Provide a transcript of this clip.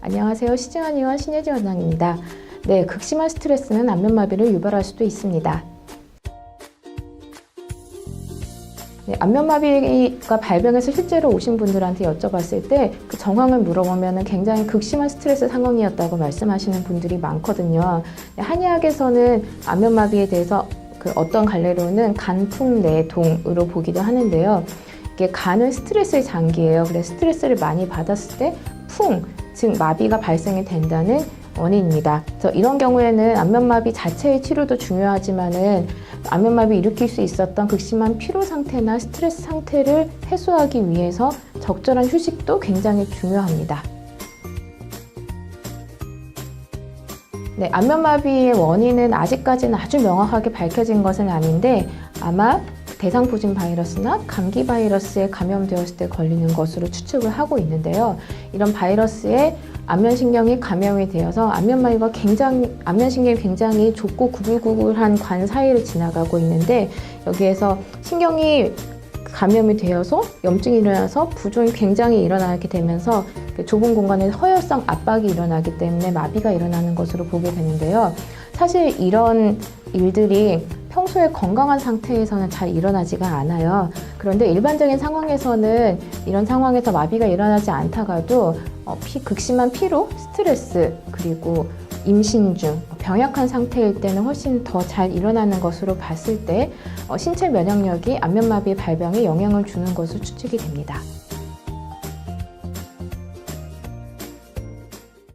안녕하세요. 시증한 의원 신혜지 원장입니다. 네, 극심한 스트레스는 안면마비를 유발할 수도 있습니다. 네, 안면마비가 발병해서 실제로 오신 분들한테 여쭤봤을 때 그 정황을 물어보면 굉장히 극심한 스트레스 상황이었다고 말씀하시는 분들이 많거든요. 네, 한의학에서는 안면마비에 대해서 그 어떤 갈래로는 간풍내동으로 보기도 하는데요. 이게 간은 스트레스의 장기예요. 그래서 스트레스를 많이 받았을 때 풍, 즉 마비가 발생이 된다는 원인입니다. 그래서 이런 경우에는 안면마비 자체의 치료도 중요하지만은 안면마비 일으킬 수 있었던 극심한 피로 상태나 스트레스 상태를 해소하기 위해서 적절한 휴식도 굉장히 중요합니다. 네, 안면마비의 원인은 아직까지는 아주 명확하게 밝혀진 것은 아닌데 아마 대상포진 바이러스나 감기 바이러스에 감염되었을 때 걸리는 것으로 추측을 하고 있는데요. 이런 바이러스에 안면신경이 감염이 되어서 안면마비가 굉장히 안면신경이 굉장히 좁고 구불구불한 관 사이를 지나가고 있는데 여기에서 신경이 감염이 되어서 염증이 일어나서 부종이 굉장히 일어나게 되면서 그 좁은 공간에 허혈성 압박이 일어나기 때문에 마비가 일어나는 것으로 보게 되는데요. 사실 이런 일들이 평소에 건강한 상태에서는 잘 일어나지가 않아요. 그런데 일반적인 상황에서는 이런 상황에서 마비가 일어나지 않다가도 어, 피, 극심한 피로, 스트레스, 그리고 임신 중 병약한 상태일 때는 훨씬 더 잘 일어나는 것으로 봤을 때 어, 신체 면역력이 안면마비 발병에 영향을 주는 것으로 추측이 됩니다.